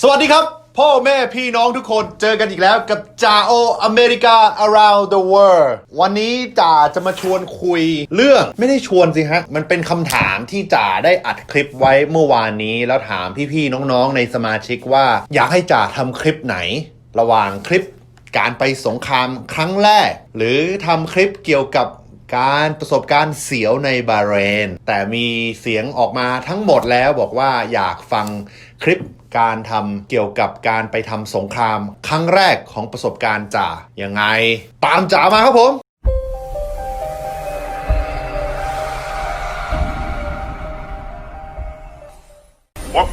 สวัสดีครับ พ่อแม่พี่น้องทุกคนเจอกันอีกแล้วกับจ่าโออเมริกา around the world วันนี้จ่าจะมาชวนคุยเรื่องไม่ได้ชวนสิฮะ มันเป็นคำถามที่จ่าได้อัดคลิปไว้เมื่อวานนี้ แล้วถามพี่ๆน้องๆในสมาชิกว่า อยากให้จ่าทำคลิปไหน ระหว่างคลิปการไปสงครามครั้งแรก หรือทำคลิปเกี่ยวกับการประสบการณ์เสียวในบาเรน แต่มีเสียงออกมาทั้งหมดแล้วบอกว่าอยากฟังคลิป การทำเกี่ยวกับการไปทำสงคราม ครั้งแรกของประสบการณ์จ่ายังไง ตามจ่ามาครับผม What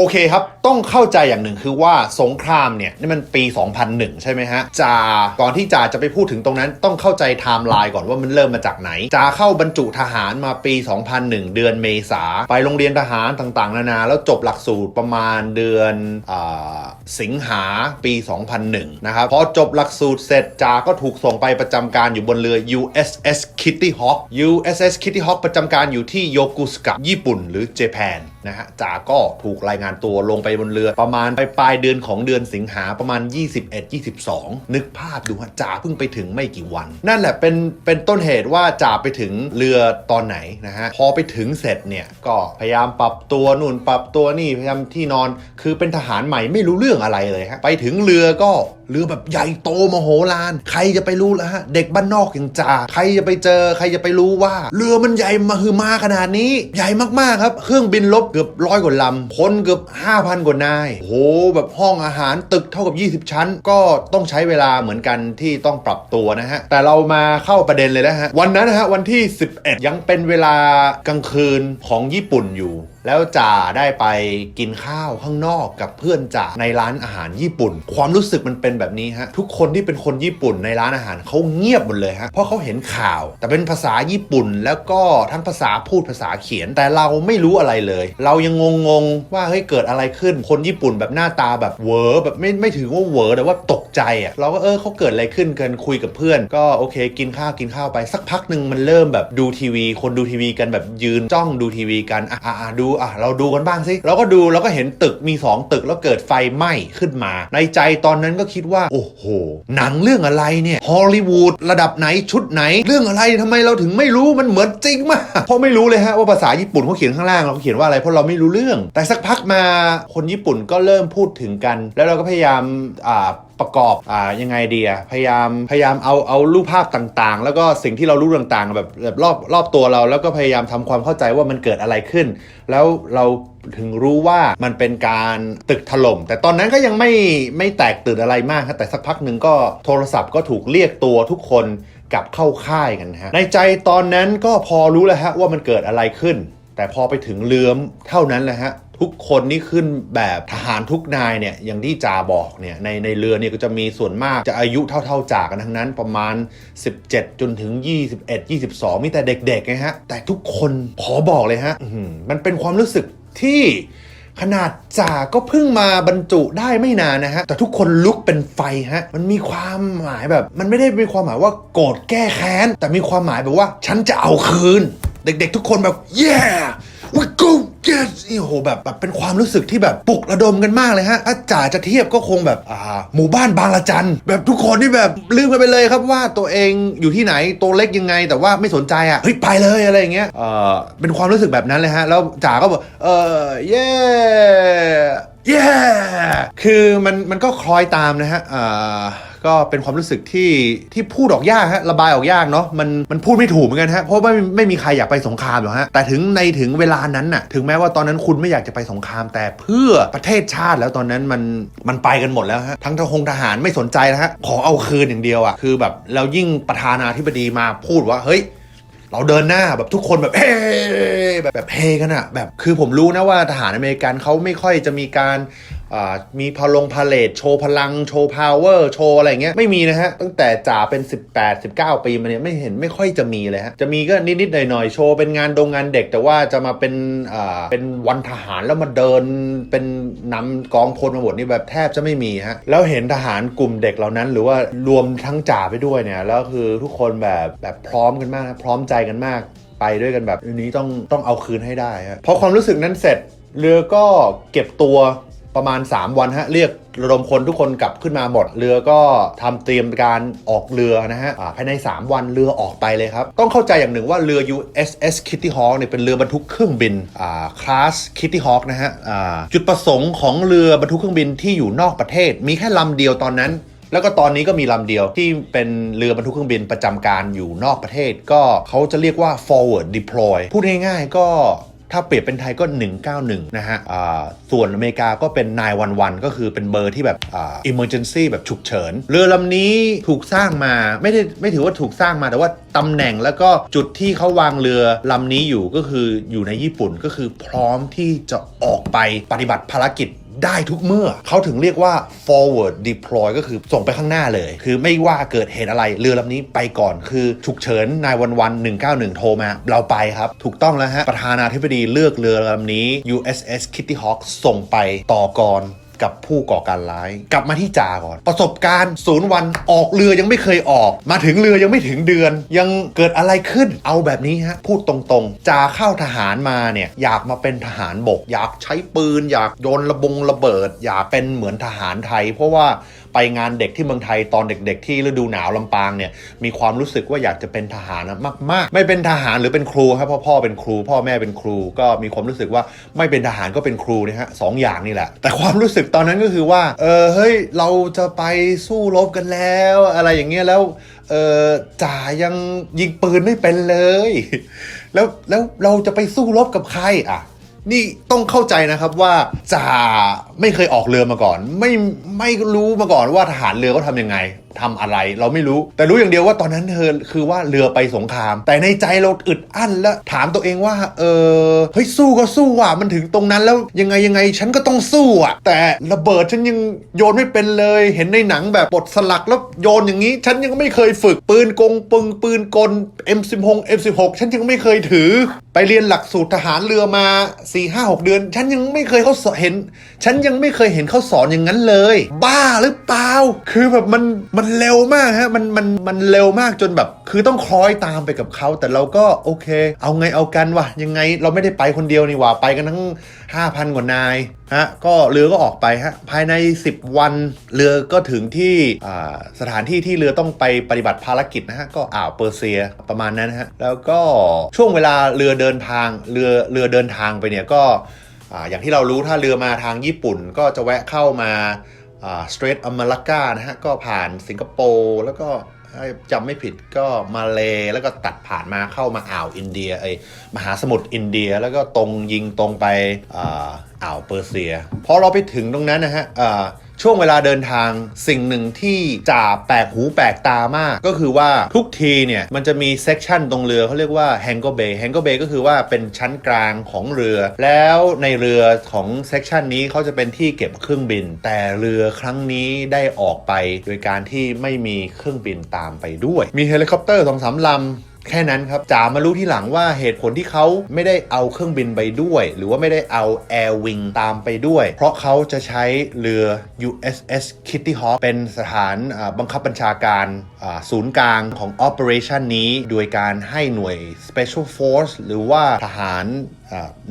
โอเคครับ ต้องเข้าใจอย่างหนึ่งคือว่าสงครามเนี่ยนี่มันปี 2001 ใช่ไหมฮะจ่าก่อนที่จ่าจะไปพูดถึงตรงนั้นต้องเข้าใจไทม์ไลน์ก่อนว่ามันเริ่มมาจากไหนจ่าเข้าบรรจุทหารมาปี 2001 เดือนเมษาไปโรงเรียนทหารต่างๆ นานา แล้วจบหลักสูตรประมาณเดือนอสิงหาปี 2001 นะครับพอจบหลักสูตรเสร็จจ่าก็ถูกส่งไปประจำการอยู่บนเรือ USS Kitty Hawk USS Kitty Hawk ประจำการอยู่ที่โยกุสกะญี่ปุ่นหรือเจแปนนะฮะจ่าก็ถูกรายงานตัวลงไปบนเรือ ประมาณปลายปลายเดือนของเดือนสิงหาประมาณ 21-22 นึกภาพดูฮะจ่าเพิ่งไปถึงไม่กี่วัน นั่นแหละเป็นเป็นต้นเหตุว่าจ่าไปถึงเรือตอนไหนนะฮะพอไปถึงเสร็จเนี่ยก็พยายามปรับตัวนู่นปรับตัวนี่พยายามที่นอน คือเป็นทหารใหม่ไม่รู้เรื่องอะไรเลยฮะไปถึงเรือก็เรือแบบใหญ่โตมโหฬารใครจะไปรู้ล่ะฮะ เด็กบ้านนอกอย่างจ่าใครจะไปเจอใครจะไปรู้ว่า เรือมันใหญ่มาคือมาขนาดนี้ ใหญ่มากๆครับ เครื่องบินลบเกือบร้อยกว่าลำคนเกือบ5,000 กว่านายโหแบบห้องอาหารตึกเท่ากับ 20 ชั้น ก็ต้องใช้เวลาเหมือนกันที่ต้องปรับตัวนะฮะ แต่เรามาเข้าประเด็นเลยนะฮะ วันนั้นนะฮะวันที่ 11 ยังเป็นเวลากลางคืนของญี่ปุ่นอยู่ แล้วจ่าได้ไปกินข้าวข้างนอกกับเพื่อนจ่าในร้านอาหารญี่ปุ่น ความรู้สึกมันเป็นแบบนี้ฮะทุกคนที่เป็นคนญี่ปุ่นในร้านอาหารเขาเงียบหมดเลยฮะเพราะเขาเห็นข่าว แต่เป็นภาษาญี่ปุ่นแล้วก็ทั้งภาษาพูดภาษาเขียน แต่เราไม่รู้อะไรเลย เรายังงงๆว่าเฮ้ยเกิดอะไรขึ้นคนญี่ปุ่นแบบหน้าตาแบบเวอแบบไม่ไม่ถือว่าเวอแต่ว่าตกใจอะเราก็เออเขาเกิดอะไรขึ้นกันคุยกับเพื่อน ก็โอเค กินข้าวกินข้าวไปสักพักหนึ่งมันเริ่มแบบดูทีวี คนดูทีวีกันแบบยืนจ้องดูทีวีกันอะอะอะดูอะเราดูกันบ้างสิเราก็ดูเราก็เห็นตึกมี 2 ตึกแล้วเกิดไฟไหม้ขึ้นมา ในใจตอนนั้นก็คิดว่า โอ้โห หนังเรื่องอะไรเนี่ยฮอลลีวูดระดับไหนชุดไหน เรื่องอะไรทำไมเราถึงไม่รู้มันเหมือนจริงมากเพราะไม่รู้เลยฮะว่าภาษาญี่ปุ่นเขาเขียนข้างล่างเราเขียนว่าอะไรเพราะเราไม่รู้เรื่อง แต่สักพักมาคนญี่ปุ่นก็เริ่มพูดถึงกัน แล้วเราก็พยายามอ่า ประกอบอ่ายังไงดีอะพยายามพยายามเอาเอารูปภาพต่างๆ แล้วก็สิ่งที่เรารู้ต่างๆ แบบแบบรอบรอบตัวเรา แล้วก็พยายามทำความเข้าใจว่ามันเกิดอะไรขึ้น แล้วเราถึงรู้ว่ามันเป็นการตึกถล่ม แต่ตอนนั้นก็ยังไม่ไม่แตกตื่นอะไรมากครับแต่สักพักหนึ่งก็โทรศัพท์ก็ถูกเรียกตัวทุกคนกลับเข้าค่ายกันฮะในใจตอนนั้นก็พอรู้แล้วฮะว่ามันเกิดอะไรขึ้น แต่พอไปถึงเรือมเท่านั้นแหละฮะ ทุกคนนี่ขึ้นแบบทหารทุกนายเนี่ยอย่างที่จ่าบอกเนี่ยในในเรือเนี่ยก็จะมีส่วนมากจะอายุเท่าๆจ่ากันทั้งนั้นประมาณ 17 จนถึง 21 22 มีแต่เด็กๆไงฮะ แต่ทุกคนขอบอกเลยฮะมันเป็นความรู้สึกที่ขนาดจ่าก็เพิ่งมาบรรจุได้ไม่นานนะฮะ แต่ทุกคนลุกเป็นไฟฮะ มันมีความหมายแบบ มันไม่ได้มีความหมายว่าโกรธแก้แค้น แต่มีความหมายแบบว่า ฉันจะเอาคืน เด็กๆทุกคนแบบ yeah we go get โอ้โหแบบแบบเป็นความรู้สึกที่แบบปลุกระดมกันมากเลยฮะถ้าจ่าจะเทียบก็คงแบบอ่าหมู่บ้านบางละจัน แบบทุกคนที่แบบลืมกันไปเลยครับว่าตัวเองอยู่ที่ไหนตัวเล็กยังไง แต่ว่าไม่สนใจอะเฮ้ยไปเลยอะไรอย่างเงี้ยเออเป็นความรู้สึกแบบนั้นเลยฮะแล้วจ่าก็บอกเออเย่เย่คือมันมันก็คล้อยตามนะฮะอ่า ก็เป็นความรู้สึกที่ที่พูดออกยากฮะระบายออกยากเนาะมันมันพูดไม่ถูกเหมือนกันฮะเพราะไม่ไม่มีใครอยากไปสงครามหรอกฮะแต่ถึงในถึงเวลานั้นน่ะถึงแม้ว่าตอนนั้นคุณไม่อยากจะไปสงคราม แต่เพื่อประเทศชาติแล้วตอนนั้นมันมันไปกันหมดแล้วฮะทั้งทหงทหารไม่สนใจนะฮะขอเอาคืนอย่างเดียวอะคือแบบแล้วยิ่งประธานาธิบดีมาพูดว่าเฮ้ยเราเดินหน้าแบบทุกคนแบบเฮ้แบบแบบเฮกันอะแบบคือผมรู้นะว่าทหารอเมริกันเขาไม่ค่อยจะมีการ มีพลงพาเลทโชว์พลังโชว์พาวเวอร์โชว์อะไรเงี้ยไม่มีนะฮะ ตั้งแต่จ่าเป็น 18 19 ปีมาเนี่ยไม่เห็นไม่ค่อยจะมีเลยฮะ จะมีก็นิดๆหน่อยๆโชว์เป็นงานดงงานเด็ก แต่ว่าจะมาเป็นอ่าเป็นวันทหารแล้วมาเดินเป็นนำกองพลมาหมดนี่แบบแทบจะไม่มีฮะ แล้วเห็นทหารกลุ่มเด็กเหล่านั้น หรือว่ารวมทั้งจ่าไปด้วยเนี่ยแล้วคือทุกคนแบบแบบพร้อมกันมาก พร้อมใจกันมากไปด้วยกันแบบอันนี้ต้องต้องเอาคืนให้ได้ฮะพอความรู้สึกนั้นเสร็จเรือก็เก็บตัว ประมาณ 3 วันฮะเรียกระดมคนทุกคนกลับขึ้นมาหมด เรือก็ทำเตรียมการออกเรือนะฮะภายใน 3 วันเรือออกไปเลยครับ ต้องเข้าใจอย่างหนึ่งว่าเรือ USS Kitty Hawk เนี่ยเป็นเรือบรรทุกเครื่องบินอ่าคลาส Kitty Hawk นะฮะอ่าจุดประสงค์ของเรือบรรทุกเครื่องบินที่อยู่นอกประเทศ มีแค่ลำเดียวตอนนั้นแล้วก็ตอนนี้ก็มีลำเดียวที่เป็นเรือบรรทุกเครื่องบินประจำการอยู่นอกประเทศ ก็เขาจะเรียกว่า forward deploy พูดง่ายๆก็ ถ้าเปรียบเป็นไทยก็ 191 นะฮะส่วนอเมริกาก็เป็น 911 ก็คือเป็นเบอร์ที่แบบอ emergency แบบฉุกเฉิน เรือลำนี้ถูกสร้างมาไม่ได้ไม่ถือว่าถูกสร้างมาแต่ว่าตำแหน่งแล้วก็จุดที่เขาวางเรือลำนี้อยู่ก็คืออยู่ในญี่ปุ่นก็คือพร้อมที่จะออกไปปฏิบัติภารกิจ ได้ทุกเมื่อ เขาถึงเรียกว่า forward deploy ก็คือส่งไปข้างหน้าเลย คือไม่ว่าเกิดเหตุอะไร เรือลำนี้ไปก่อน คือฉุกเฉินนายวันวัน191 โทรมา เราไปครับ ถูกต้องแล้วฮะ ประธานาธิบดีเลือกเรือลำนี้ USS Kitty Hawk ส่งไปต่อกร กับผู้ก่อการร้าย กลับมาที่จ่าก่อน ประสบการณ์ศูนย์วันออกเรือยังไม่เคยออก มาถึงเรือยังไม่ถึงเดือน ยังเกิดอะไรขึ้นเอาแบบนี้ฮะพูดตรงๆจ่าเข้าทหารมาเนี่ยอยากมาเป็นทหารบก อยากใช้ปืน อยากโยนระบงระเบิด อยากเป็นเหมือนทหารไทย เพราะว่า ไปงานเด็กที่เมืองไทยตอนเด็ก ๆ ที่ฤดูหนาวลำปางเนี่ยมีความรู้สึกว่าอยากจะเป็นทหารนะมาก ๆ ไม่เป็นทหารหรือเป็นครูครับพ่อพ่อเป็นครู พ่อแม่เป็นครู ก็มีความรู้สึกว่าไม่เป็นทหารก็เป็นครูนะฮะสองอย่างนี่แหละ แต่ความรู้สึกตอนนั้นก็คือว่าเออเฮ้ยเราจะไปสู้รบกันแล้ว อะไรอย่างเงี้ยแล้วเออจ่ายังยิงปืนไม่เป็นเลย แล้วแล้วเราจะไปสู้รบกับใครอะ นี่ต้องเข้าใจนะครับว่าจ่าไม่เคยออกเรือมาก่อน ไม่ไม่รู้มาก่อนว่าทหารเรือเขาทำยังไงทำอะไร เราไม่รู้ แต่รู้อย่างเดียวว่าตอนนั้นเธอคือว่าเรือไปสงคราม แต่ในใจเราอึดอั้นแล้วถามตัวเองว่า เออเฮ้ยสู้ก็สู้ว่ะมันถึงตรงนั้นแล้วยังไงยังไงฉันก็ต้องสู้อะ แต่ระเบิดฉันยังโยนไม่เป็นเลย เห็นในหนังแบบบทสลักแล้วโยนอย่างนี้ ฉันยังไม่เคยฝึกปืนกงปึงปืนกล M16 M16 ฉันยังไม่เคยถือ ไปเรียนหลักสูตรทหารเรือมา4 5 6 เดือน ฉันยังไม่เคยเขาสอนเห็น ฉันยังไม่เคยเห็นเขาสอนอย่างนั้นเลย บ้าหรือเปล่าคือแบบมันมันมันเร็วมากฮะมันมันมันเร็วมากจนแบบ คือต้องคล้อยตามไปกับเขา แต่เราก็โอเค เอาไงเอากันวะยังไงเราไม่ได้ไปคนเดียวนี่หว่าไปกันทั้ง 5,000 กว่านายฮะก็เรือก็ออกไปฮะภายใน 10 วันเรือก็ถึงที่สถานที่ที่เรือต้องไปปฏิบัติภารกิจนะฮะก็อ่าวเปอร์เซียประมาณนั้นฮะแล้วก็ช่วงเวลาเรือเดินทางเรือเรือเดินทางไปเนี่ยก็อ่าอย่างที่เรารู้ถ้าเรือมาทางญี่ปุ่นก็จะแวะเข้ามา สเตรทอเมริกานะฮะก็ผ่านสิงคโปร์แล้วก็จำไม่ผิดก็มาเลแล้วก็ตัดผ่านมาเข้ามาอ่าวอินเดียไอมหาสมุทรอินเดียแล้วก็ตรงยิงตรงไป อ่าวเปอร์เซียพอเราไปถึงตรงนั้นนะฮะช่วงเวลาเดินทางสิ่งหนึ่งที่จ่าแปลกหูแปลกตามาก ก็คือว่าทุกทีเนี่ยมันจะมีเซกชันตรงเรือเขาเรียกว่าแฮง g ก r เบย์แฮง g ก r เบย์ก็คือว่าเป็นชั้นกลางของเรือ แล้วในเรือของเซกชันนี้เขาจะเป็นที่เก็บเครื่องบิน แต่เรือครั้งนี้ได้ออกไป โดยการที่ไม่มีเครื่องบินตามไปด้วย มีเฮลิคอปเตอร์สองสามลำ แค่นั้นครับจ๋ามารู้ที่หลังว่าเหตุผลที่เขาไม่ได้เอาเครื่องบินไปด้วย หรือว่าไม่ได้เอาแอร์วิงตามไปด้วย เพราะเขาจะใช้เรือ USS Kitty Hawk เป็นสถานบังคับบัญชาการศูนย์กลางของ Operation นี้ โดยการให้หน่วย Special Force หรือว่าทหาร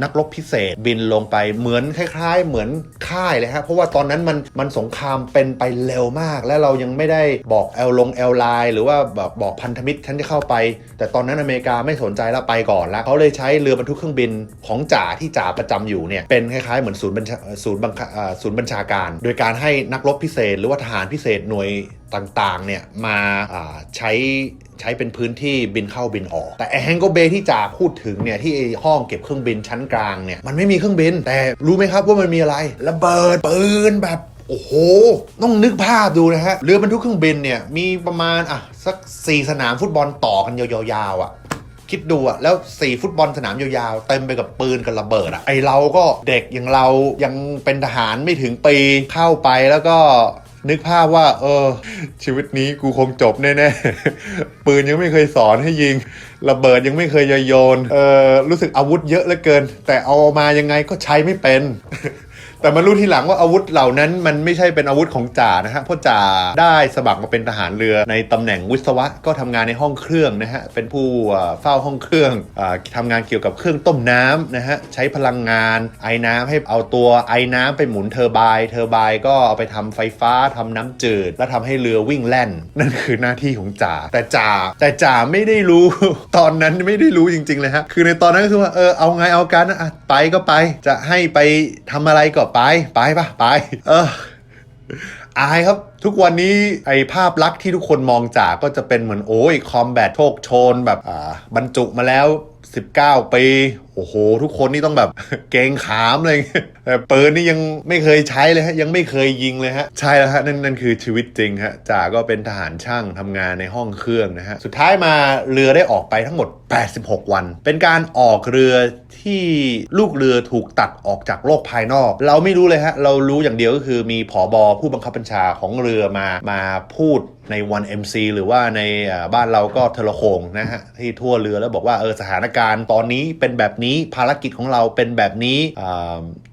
นักรบพิเศษบินลงไปเหมือนคล้าย ๆ เหมือนค่ายเลยฮะเพราะว่าตอนนั้นมันมันสงครามเป็นไปเร็วมาก และเรายังไม่ได้บอกแอลลงแอลไลน์หรือว่าแบบบอกพันธมิตรฉันจะเข้าไป แต่ตอนนั้นอเมริกาไม่สนใจแล้วไปก่อนแล้วเขาเลยใช้เรือบรรทุกเครื่องบินของจ่าที่จ่าประจำอยู่เนี่ยเป็นคล้ายๆเหมือนศูนย์บัญชาศูนย์บังคับอ่าศูนย์บัญชาการ โดยการให้นักรบพิเศษ หรือว่าทหารพิเศษหน่วย ต่างๆเนี่ยมาาใช้ใช้เป็นพื้นที่บินเข้าบินออก แต่แฮงโกเบที่จ่าพูดถึงเนี่ยที่ห้องเก็บเครื่องบินชั้นกลางเนี่ยมันไม่มีเครื่องบิน แต่รู้ไหมครับว่ามันมีอะไรระเบิดปืนแบบโอ้โห ต้องนึกภาพดูนะฮะเรือบรรทุกเครื่องบินเนี่ยมีประมาณอะสัก 4 สนามฟุตบอลต่อกันยาวๆอะคิดดูอะแล้ว4ฟุตบอลสนามยาวๆ เต็มไปกับปืนกับระเบิดอะไอเราก็เด็กอย่างเรายังเป็นทหารไม่ถึงปีเข้าไปแล้วก็ นึกภาพว่า เออ ชีวิตนี้กูคงจบแน่ๆ ปืนยังไม่เคยสอนให้ยิง ระเบิดยังไม่เคยโยน เออรู้สึกอาวุธเยอะเหลือเกิน แต่เอามายังไงก็ใช้ไม่เป็น แต่มารู้ทีหลังว่าอาวุธเหล่านั้นมันไม่ใช่เป็นอาวุธของจ่านะฮะเพราะจ่าได้สมัครมาเป็นทหารเรือในตำแหน่งวิศวะก็ทำงานในห้องเครื่องนะฮะเป็นผู้เฝ้าห้องเครื่องอาทำงานเกี่ยวกับเครื่องต้มน้ำนะฮะใช้พลังงานไอ้น้ำให้เอาตัวไอ้น้ำไปหมุนเทอร์ไบน์เทอร์ไบน์ก็เอาไปทำไฟฟ้าทำน้ำจืด แล้วทำให้เรือวิ่งแล่น นั่นคือหน้าที่ของจ่าแต่จ่าแต่จ่าไม่ได้รู้ ตอนนั้นไม่ได้รู้จริงๆเลยฮะคือในตอนนั้นก็คือว่าเออเอาไงเอากันนะอะไปก็ไป จะให้ไปทำอะไรก็ไปไปปะไป เอออายครับทุกวันนี้ไอภาพลักษณ์ที่ทุกคนมองจากก็จะเป็นเหมือนโอ้ยคอมแบทโชคโชนแบบอ่าบรรจุมาแล้ว 19 ปี อ้โห ทุกคนนี่ต้องแบบเกงขามเลยแต่ปืนนี่ยังไม่เคยใช้เลยฮะยังไม่เคยยิงเลยฮะใช่แล้วฮะนั่นนั่นคือชีวิตจริงฮะจ่าก็เป็นทหารช่างทำงานในห้องเครื่องนะฮะสุดท้ายมาเรือได้ออกไปทั้งหมด 86 วัน เป็นการออกเรือที่ลูกเรือถูกตัดออกจากโลกภายนอก เราไม่รู้เลยฮะเรารู้อย่างเดียวก็คือมีผอบอผู้บังคับบัญชาของเรือมามาพูดในวัน MC หรือว่าในบ้านเราก็เทเลโคงนะฮะที่ทั่วเรือแล้วบอกว่าเออสถานการณ์ตอนนี้เป็นแบบนี้ภารกิจของเราเป็นแบบนี้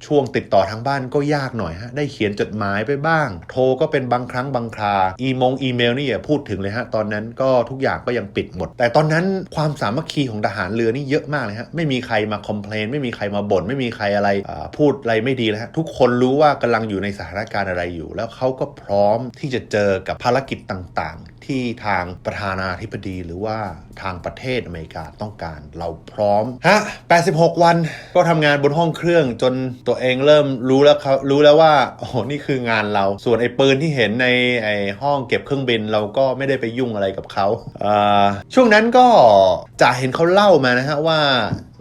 ช่วงติดต่อทางบ้านก็ยากหน่อยฮะได้เขียนจดหมายไปบ้าง โทรก็เป็นบางครั้งบางคราอีมงอีเมลนี่อย่าพูดถึงเลยฮะตอนนั้นก็ทุกอย่างก็ยังปิดหมด แต่ตอนนั้นความสามัคคีของทหารเรือนี่เยอะมากเลยฮะไม่มีใครมาคอมเพลนไม่มีใครมาบ่นไม่มีใครอะไรพูดอะไรไม่ดีเลยฮะทุกคนรู้ว่ากำลังอยู่ในสถานการณ์อะไรอยู่ แล้วเขาก็พร้อมที่จะเจอกับภารกิจต่างๆ ที่ทางประธานาธิบดีหรือว่าทางประเทศอเมริกาต้องการเราพร้อมฮะ86 วันก็ทำงานบนห้องเครื่องจนตัวเองเริ่มรู้แล้วครับรู้แล้วว่าโอ้โหนี่คืองานเราส่วนไอ้ปืนที่เห็นในไอ้ห้องเก็บเครื่องบินเราก็ไม่ได้ไปยุ่งอะไรกับเขาเอ่อช่วงนั้นก็จะเห็นเขาเล่ามานะฮะว่า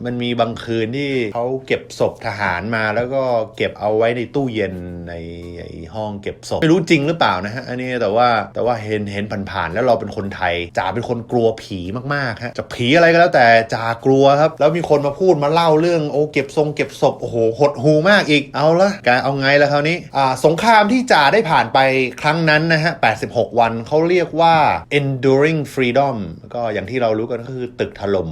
มันมีบางคืนที่เขาเก็บศพทหารมาแล้วก็เก็บเอาไว้ในตู้เย็นในห้องเก็บศพไม่รู้จริงหรือเปล่านะฮะอันนี้แต่ว่าแต่ว่าเห็นเห็นผ่านๆแล้วเราเป็นคนไทยจ่าเป็นคนกลัวผีมากๆฮะจะผีอะไรก็แล้วแต่จ่ากลัวครับ แล้วมีคนมาพูดมาเล่าเรื่องโอ้เก็บทรงเก็บศพโอ้โหหดหูมากอีกเอาละกายเอาไงแล้วคราวนี้อ่าสงครามที่จ่าได้ผ่านไปครั้งนั้นนะฮะ 86 วันเขาเรียกว่า enduring freedom ก็อย่างที่เรารู้กันก็คือตึกถล่ม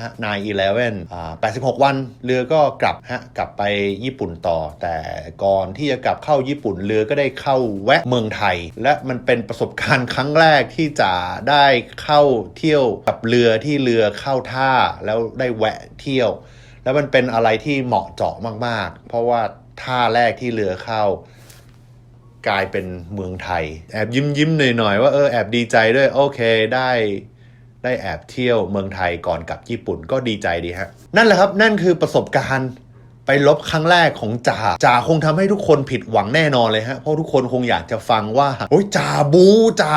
นะฮะ9-11อ่า86วัน เรือก็กลับฮะกลับไปญี่ปุ่นต่อ แต่ก่อนที่จะกลับเข้าญี่ปุ่นเรือก็ได้เข้าแวะเมืองไทย และมันเป็นประสบการณ์ครั้งแรกที่จะได้เข้าเที่ยวกับเรือที่เรือเข้าท่าแล้วได้แวะเที่ยว แล้วมันเป็นอะไรที่เหมาะเจาะมาก ๆ เพราะว่าท่าแรกที่เรือเข้ากลายเป็นเมืองไทย แอบยิ้มยิ้มหน่อยๆว่าเออแอบดีใจด้วย โอเคได้ ได้แอบเที่ยวเมืองไทยก่อนกลับญี่ปุ่นก็ดีใจดีฮะ นั่นแหละครับนั่นคือประสบการณ์ไปลบครั้งแรกของจ่าจ่าคงทำให้ทุกคนผิดหวังแน่นอนเลยฮะ เพราะทุกคนคงอยากจะฟังว่าโอ้ยจ่าบูจ่า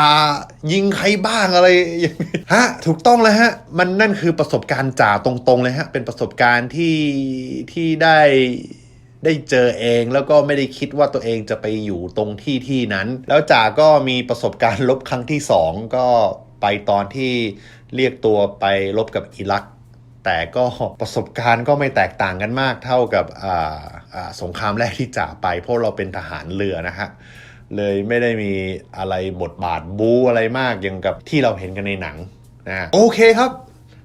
ยิงใครบ้างอะไรอย่างนี้ฮะ ถูกต้องเลยฮะ มันนั่นคือประสบการณ์จ่าตรงๆเลยฮะ เป็นประสบการณ์ที่ที่ได้ได้เจอเองแล้วก็ไม่ได้คิดว่าตัวเองจะไปอยู่ตรงที่ที่นั้น แล้วจ่าก็มีประสบการณ์ลบครั้งที่สองก็ ไปตอนที่เรียกตัวไปลบกับอิรัก แต่ก็ประสบการณ์ก็ไม่แตกต่างกันมากเท่ากับสงครามแรกที่จ่าไป เพราะเราเป็นทหารเรือนะฮะเลยไม่ได้มีอะไรบทบาทบูอะไรมากอย่างกับที่เราเห็นกันในหนังนะโอเคครับ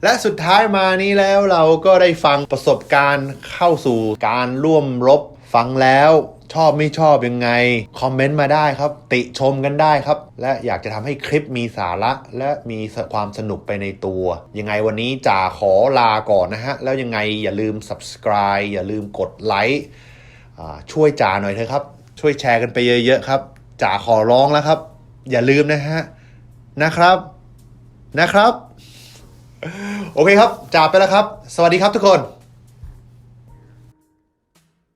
และสุดท้ายมานี้แล้วเราก็ได้ฟังประสบการณ์เข้าสู่การร่วมรบฟังแล้ว ชอบไม่ชอบยังไง คอมเมนต์มาได้ครับ ติชมกันได้ครับ และอยากจะทำให้คลิปมีสาระ และมีความสนุกไปในตัว ยังไงวันนี้จ่าขอลาก่อนนะฮะ แล้วยังไงอย่าลืม subscribe อย่าลืมกดไลค์ช่วยจ่าหน่อยเถอะครับ ช่วยแชร์กันไปเยอะๆครับจ่าขอร้องแล้วครับ อย่าลืมนะฮะนะครับนะครับ โอเคครับจ่าไปแล้วครับ สวัสดีครับทุกคน